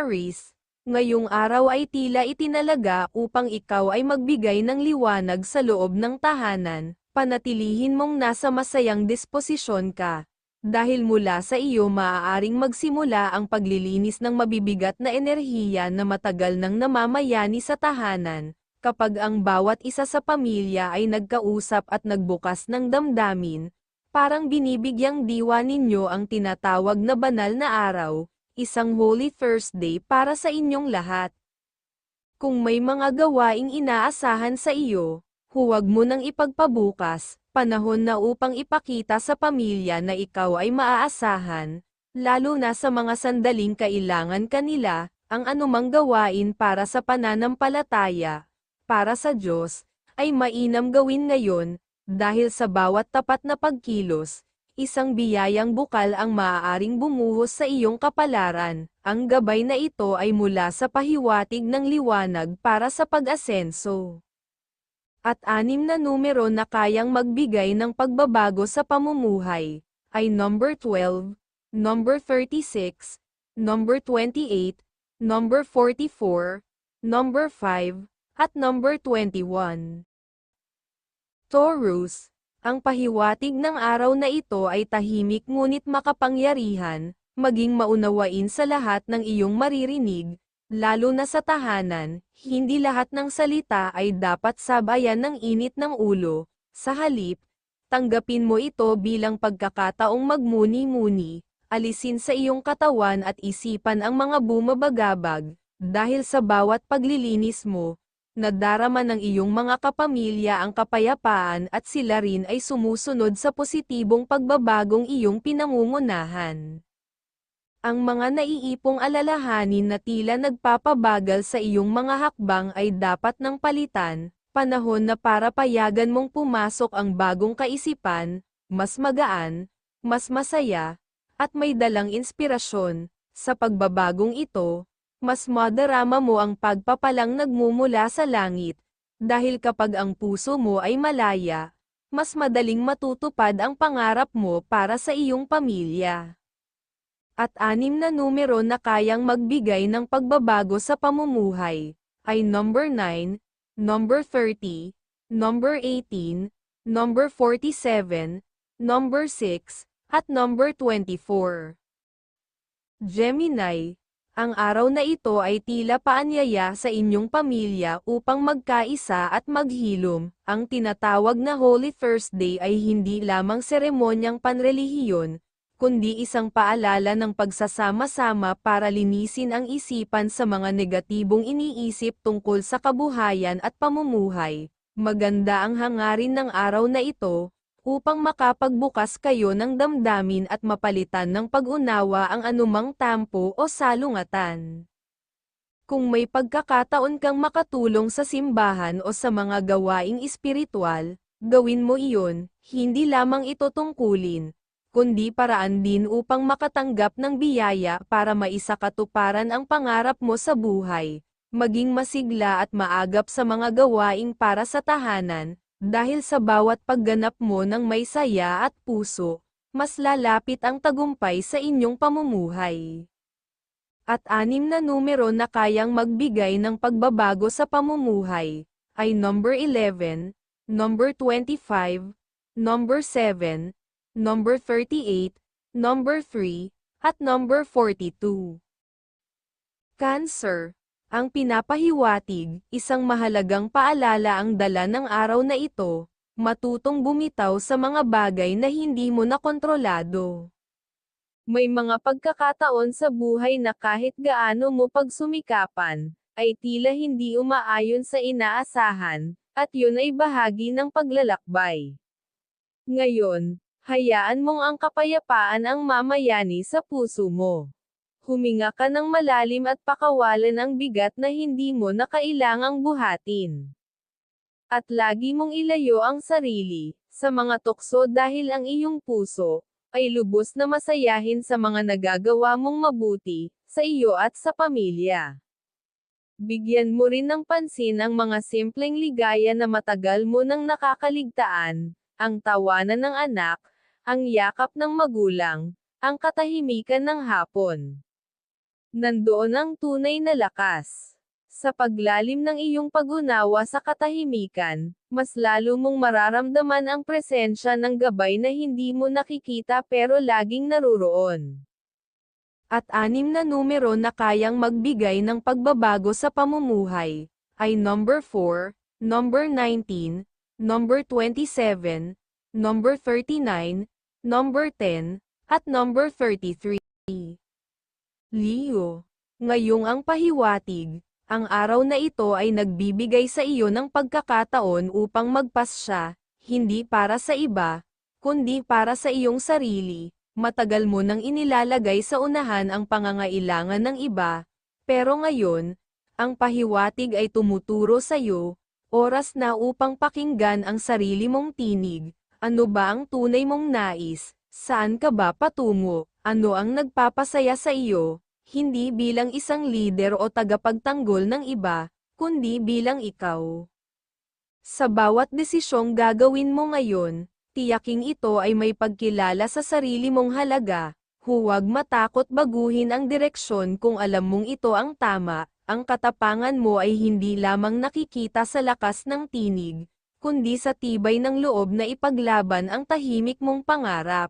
Aris, ngayong araw ay tila itinalaga upang ikaw ay magbigay ng liwanag sa loob ng tahanan, panatilihin mong nasa masayang disposisyon ka. Dahil mula sa iyo maaaring magsimula ang paglilinis ng mabibigat na enerhiya na matagal nang namamayani sa tahanan, kapag ang bawat isa sa pamilya ay nagkausap at nagbukas ng damdamin, parang binibigyang diwa ninyo ang tinatawag na banal na araw, isang Holy Thursday para sa inyong lahat. Kung may mga gawaing inaasahan sa iyo, huwag mo nang ipagpabukas, panahon na upang ipakita sa pamilya na ikaw ay maaasahan, lalo na sa mga sandaling kailangan kanila, ang anumang gawain para sa pananampalataya, para sa Diyos, ay mainam gawin ngayon, dahil sa bawat tapat na pagkilos, isang biyayang bukal ang maaaring bumuhos sa iyong kapalaran, ang gabay na ito ay mula sa pahiwatig ng liwanag para sa pag-asenso at anim na numero na kayang magbigay ng pagbabago sa pamumuhay, ay number 12, number 36, number 28, number 44, number 5, at number 21. Taurus, ang pahiwatig ng araw na ito ay tahimik ngunit makapangyarihan, maging maunawain sa lahat ng iyong maririnig, lalo na sa tahanan, hindi lahat ng salita ay dapat sabayan ng init ng ulo, sa halip, tanggapin mo ito bilang pagkakataong magmuni-muni, alisin sa iyong katawan at isipan ang mga bumabagabag, dahil sa bawat paglilinis mo, nadarama ng iyong mga kapamilya ang kapayapaan at sila rin ay sumusunod sa positibong pagbabagong iyong pinangungunahan. Ang mga naiipong alalahanin na tila nagpapabagal sa iyong mga hakbang ay dapat nang palitan, panahon na para payagan mong pumasok ang bagong kaisipan, mas magaan, mas masaya, at may dalang inspirasyon. Sa pagbabagong ito, mas madarama mo ang pagpapalang nagmumula sa langit, dahil kapag ang puso mo ay malaya, mas madaling matutupad ang pangarap mo para sa iyong pamilya at anim na numero na kayang magbigay ng pagbabago sa pamumuhay, ay number 9, number 30, number 18, number 47, number 6, at number 24. Gemini, ang araw na ito ay tila paanyaya sa inyong pamilya upang magkaisa at maghilom. Ang tinatawag na Holy Thursday ay hindi lamang seremonyang panrelihiyon, kundi isang paalala ng pagsasama-sama para linisin ang isipan sa mga negatibong iniisip tungkol sa kabuhayan at pamumuhay. Maganda ang hangarin ng araw na ito, upang makapagbukas kayo ng damdamin at mapalitan ng pag-unawa ang anumang tampo o salungatan. Kung may pagkakataon kang makatulong sa simbahan o sa mga gawaing espiritual, gawin mo iyon, hindi lamang ito tungkulin, kundi paraan din upang makatanggap ng biyaya para maisakatuparan ang pangarap mo sa buhay, maging masigla at maagap sa mga gawaing para sa tahanan, dahil sa bawat pagganap mo ng may saya at puso, mas lalapit ang tagumpay sa inyong pamumuhay. At anim na numero na kayang magbigay ng pagbabago sa pamumuhay, ay number 11, number 25, number 7, number 38, number 3, at number 42. Cancer. Ang pinapahiwatig, isang mahalagang paalala ang dala ng araw na ito, matutong bumitaw sa mga bagay na hindi mo nakontrolado. May mga pagkakataon sa buhay na kahit gaano mo pagsumikapan, ay tila hindi umaayon sa inaasahan, at yun ay bahagi ng paglalakbay. Ngayon, Hayaan mong ang kapayapaan ang mamayani sa puso mo. Huminga ka ng malalim at pakawalan ang bigat na hindi mo na kailangang buhatin. At lagi mong ilayo ang sarili, sa mga tukso dahil ang iyong puso, ay lubos na masayahin sa mga nagagawa mong mabuti, sa iyo at sa pamilya. Bigyan mo rin ng pansin ang mga simpleng ligaya na matagal mo nang nakakaligtaan, ang tawanan ng anak, ang yakap ng magulang, ang katahimikan ng hapon. Nandoon ang tunay na lakas. Sa paglalim ng iyong pag-unawa sa katahimikan, mas lalo mong mararamdaman ang presensya ng gabay na hindi mo nakikita pero laging naruroon. At anim na numero na kayang magbigay ng pagbabago sa pamumuhay, ay number 4, number 19, number 27, number 39, number 10, at number 33. Leo, ngayong ang pahiwatig, ang araw na ito ay nagbibigay sa iyo ng pagkakataon upang magpasya, hindi para sa iba, kundi para sa iyong sarili. Matagal mo nang inilalagay sa unahan ang pangangailangan ng iba, pero ngayon, ang pahiwatig ay tumuturo sa iyo, oras na upang pakinggan ang sarili mong tinig. Ano ba ang tunay mong nais? Saan ka ba patungo? Ano ang nagpapasaya sa iyo? Hindi bilang isang leader o tagapagtanggol ng iba, kundi bilang ikaw. Sa bawat desisyong gagawin mo ngayon, tiyaking ito ay may pagkilala sa sarili mong halaga, huwag matakot baguhin ang direksyon kung alam mong ito ang tama, ang katapangan mo ay hindi lamang nakikita sa lakas ng tinig, kundi sa tibay ng loob na ipaglaban ang tahimik mong pangarap.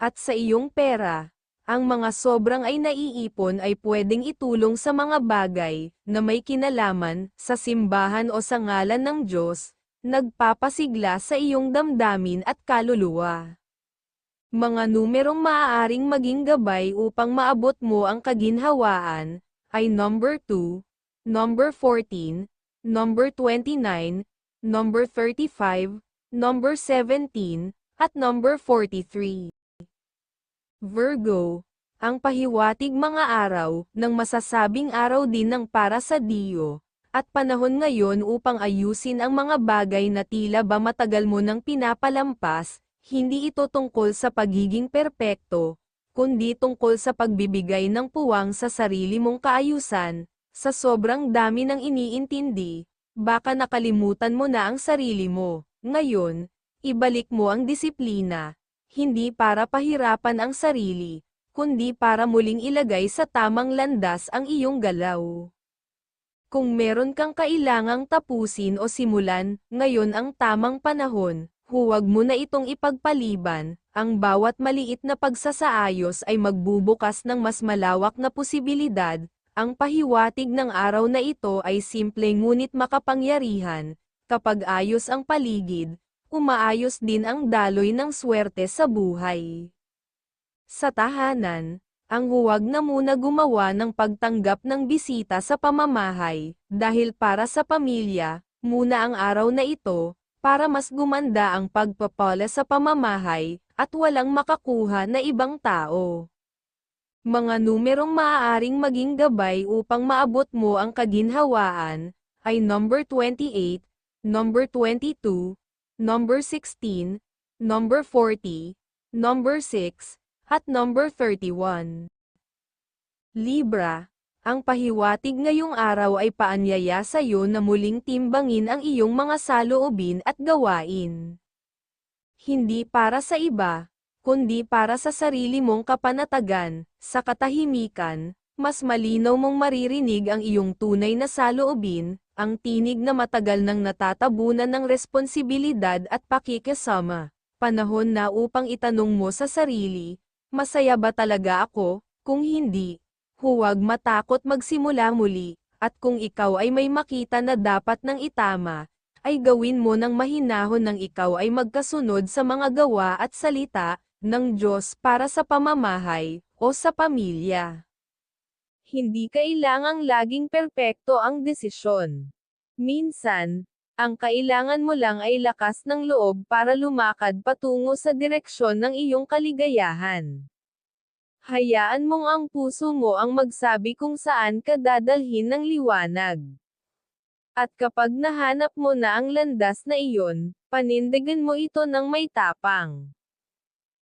At sa iyong pera, ang mga sobrang ay naiipon ay pwedeng itulong sa mga bagay na may kinalaman sa simbahan o sa ngalan ng Diyos, nagpapasigla sa iyong damdamin at kaluluwa. Mga numerong maaaring maging gabay upang maabot mo ang kaginhawaan ay number 2, number 14, number 29, number 35, number 17, at number 43. Virgo, ang pahiwatig mga araw ng masasabing araw din ng para sa Dio, at panahon ngayon upang ayusin ang mga bagay na tila ba matagal mo nang pinapalampas, hindi ito tungkol sa pagiging perpekto, kundi tungkol sa pagbibigay ng puwang sa sarili mong kaayusan, sa sobrang dami ng iniintindi, baka nakalimutan mo na ang sarili mo. Ngayon, ibalik mo ang disiplina, hindi para pahirapan ang sarili, kundi para muling ilagay sa tamang landas ang iyong galaw. Kung meron kang kailangang tapusin o simulan, ngayon ang tamang panahon, huwag mo na itong ipagpaliban, ang bawat maliit na pagsasaayos ay magbubukas ng mas malawak na posibilidad, ang pahiwatig ng araw na ito ay simple ngunit makapangyarihan, kapag ayos ang paligid, umaayos din ang daloy ng swerte sa buhay. Sa tahanan, ang huwag na muna gumawa ng pagtanggap ng bisita sa pamamahay, dahil para sa pamilya, muna ang araw na ito, para mas gumanda ang pagpapala sa pamamahay, at walang makakuha na ibang tao. Mga numerong maaaring maging gabay upang maabot mo ang kaginhawaan, ay number 28, number 22, number 16, number 40, number 6, at number 31. Libra, ang pahiwatig ngayong araw ay paanyaya sa iyo na muling timbangin ang iyong mga saloobin at gawain. Hindi para sa iba, kundi para sa sarili mong kapanatagan, sa katahimikan, mas malinaw mong maririnig ang iyong tunay na saloobin, ang tinig na matagal nang natatabunan ng responsibilidad at pakikisama. Panahon na upang itanong mo sa sarili, masaya ba talaga ako? Kung hindi, huwag matakot magsimula muli, at kung ikaw ay may makita na dapat nang itama, ay gawin mo ng mahinahon nang ikaw ay magkasunod sa mga gawa at salita ng Diyos para sa pamamahay o sa pamilya. Hindi kailangang laging perpekto ang desisyon. Minsan, ang kailangan mo lang ay lakas ng loob para lumakad patungo sa direksyon ng iyong kaligayahan. Hayaan mong ang puso mo ang magsabi kung saan ka dadalhin ng liwanag. At kapag nahanap mo na ang landas na iyon, panindigan mo ito ng may tapang.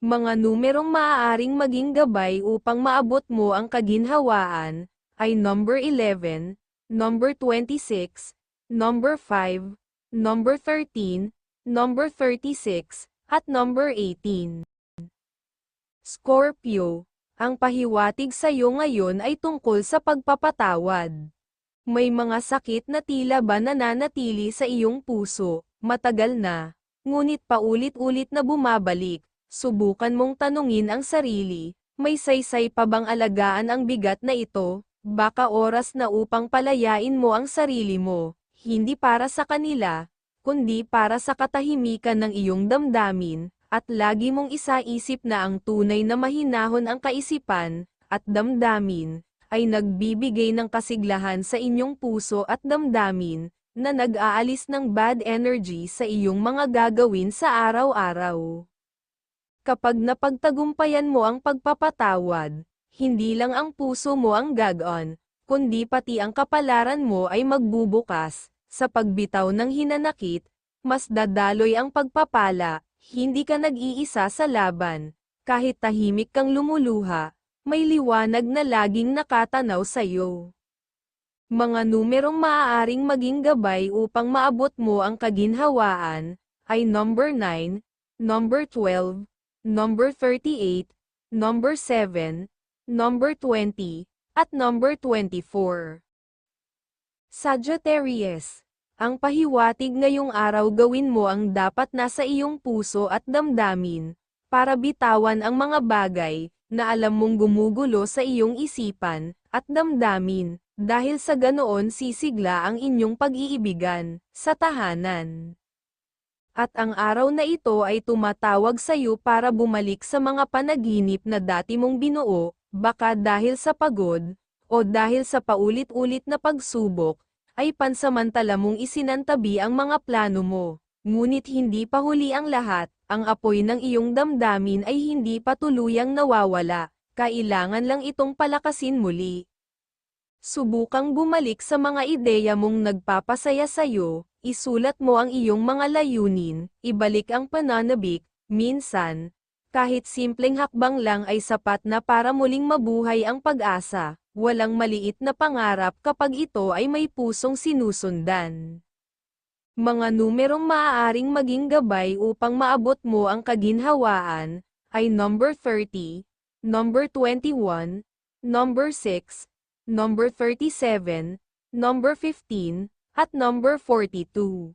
Mga numerong maaaring maging gabay upang maabot mo ang kaginhawaan, ay number 11, number 26, number 5, number 13, number 36, at number 18. Scorpio, Ang pahiwatig sa iyo ngayon ay tungkol sa pagpapatawad. May mga sakit na tila ba nananatili sa iyong puso, matagal na, ngunit paulit-ulit na bumabalik. Subukan mong tanungin ang sarili, may saysay pa bang alagaan ang bigat na ito? Baka oras na upang palayain mo ang sarili mo, hindi para sa kanila, kundi para sa katahimikan ng iyong damdamin, at lagi mong isaisip na ang tunay na mahinahon ang kaisipan, at damdamin, ay nagbibigay ng kasiglahan sa inyong puso at damdamin, na nag-aalis ng bad energy sa iyong mga gagawin sa araw-araw. Kapag napagtagumpayan mo ang pagpapatawad, hindi lang ang puso mo ang gagon, kundi pati ang kapalaran mo ay magbubukas, sa pagbitaw ng hinanakit, mas dadaloy ang pagpapala, hindi ka nag-iisa sa laban, kahit tahimik kang lumuluha, may liwanag na laging nakatanaw sa iyo. Mga numerong maaaring maging gabay upang maabot mo ang kaginhawaan, ay number 9, number 12, number 38, number 7, number 20, at number 24. Sagittarius, ang pahiwatig ngayong araw gawin mo ang dapat nasa iyong puso at damdamin, para bitawan ang mga bagay, na alam mong gumugulo sa iyong isipan, at damdamin, dahil sa ganoon sisigla ang inyong pag-iibigan, sa tahanan. At ang araw na ito ay tumatawag sa iyo para bumalik sa mga panaginip na dati mong binuo, baka dahil sa pagod, o dahil sa paulit-ulit na pagsubok, ay pansamantala mong isinantabi ang mga plano mo. Ngunit hindi pa huli ang lahat, ang apoy ng iyong damdamin ay hindi pa tuluyang nawawala, kailangan lang itong palakasin muli. Subukang bumalik sa mga ideya mong nagpapasaya sa'yo, isulat mo ang iyong mga layunin, ibalik ang pananabik, minsan, kahit simpleng hakbang lang ay sapat na para muling mabuhay ang pag-asa, walang maliit na pangarap kapag ito ay may pusong sinusundan. Mga numerong maaaring maging gabay upang maabot mo ang kaginhawaan, ay number 30, number 21, number 6, number 37, number 15, at number 42.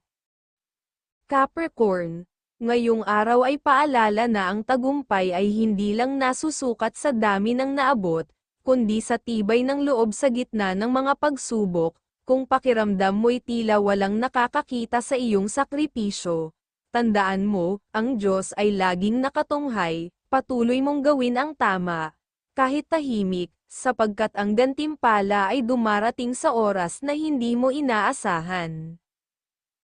Capricorn, ngayong araw ay paalala na ang tagumpay ay hindi lang nasusukat sa dami ng naabot, kundi sa tibay ng loob sa gitna ng mga pagsubok, kung pakiramdam mo'y tila walang nakakakita sa iyong sakripisyo. Tandaan mo, ang Diyos ay laging nakatunghay, patuloy mong gawin ang tama. Kahit tahimik, sapagkat ang gantimpala ay dumarating sa oras na hindi mo inaasahan.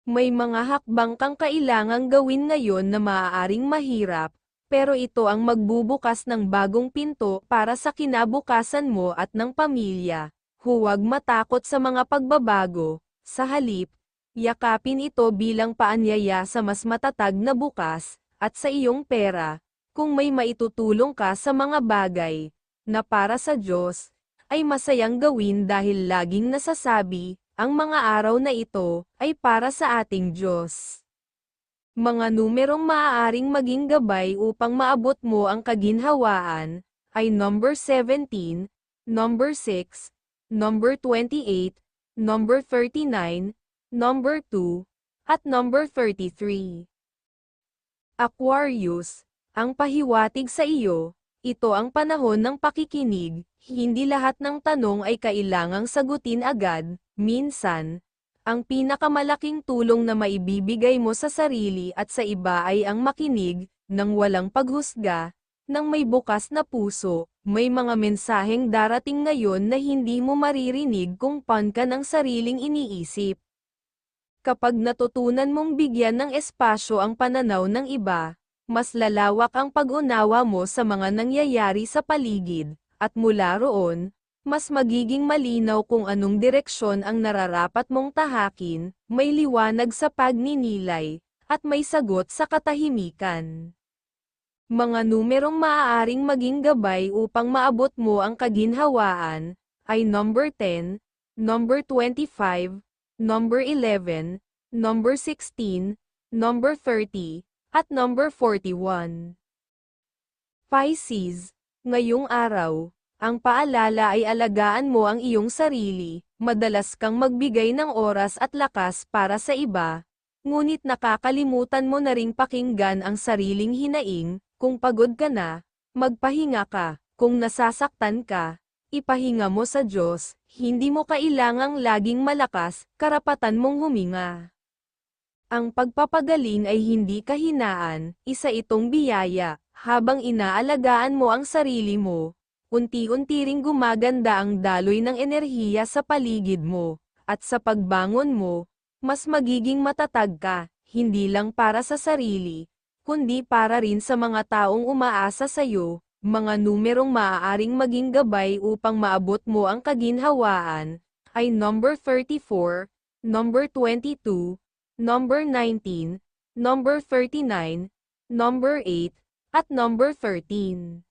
May mga hakbang kang kailangang gawin ngayon na maaaring mahirap, pero ito ang magbubukas ng bagong pinto para sa kinabukasan mo at ng pamilya. Huwag matakot sa mga pagbabago, sa halip, yakapin ito bilang paanyaya sa mas matatag na bukas, at sa iyong pera, kung may maitutulong ka sa mga bagay, na para sa Diyos, ay masayang gawin dahil laging nasasabi, ang mga araw na ito, ay para sa ating Diyos. Mga numerong maaaring maging gabay upang maabot mo ang kaginhawaan, ay number 17, number 6, number 28, number 39, number 2, at number 33. Aquarius, ang pahiwatig sa iyo, ito ang panahon ng pakikinig, hindi lahat ng tanong ay kailangang sagutin agad, minsan, ang pinakamalaking tulong na maibibigay mo sa sarili at sa iba ay ang makinig, ng walang paghusga, ng may bukas na puso, may mga mensaheng darating ngayon na hindi mo maririnig kung pan ka ng sariling iniisip. Kapag natutunan mong bigyan ng espasyo ang pananaw ng iba, mas lalawak ang pag-unawa mo sa mga nangyayari sa paligid, at mula roon, mas magiging malinaw kung anong direksyon ang nararapat mong tahakin, may liwanag sa pagninilay, at may sagot sa katahimikan. Mga numerong maaaring maging gabay upang maabot mo ang kaginhawaan, ay number 10, number 25, number 11, number 16, number 30, at number 41. Pisces, Ngayong araw, ang paalala ay alagaan mo ang iyong sarili, madalas kang magbigay ng oras at lakas para sa iba, ngunit nakakalimutan mo na ring pakinggan ang sariling hinaing, kung pagod ka na, magpahinga ka, kung nasasaktan ka, ipahinga mo sa Diyos, hindi mo kailangang laging malakas, karapatan mong huminga. Ang pagpapagaling ay hindi kahinaan, isa itong biyaya, habang inaalagaan mo ang sarili mo, unti-unti ring gumaganda ang daloy ng enerhiya sa paligid mo, at sa pagbangon mo, mas magiging matatag ka, hindi lang para sa sarili, kundi para rin sa mga taong umaasa sa iyo, mga numerong maaaring maging gabay upang maabot mo ang kaginhawaan, ay number 34, number 22, number 19, number 39, number 8, at number 13.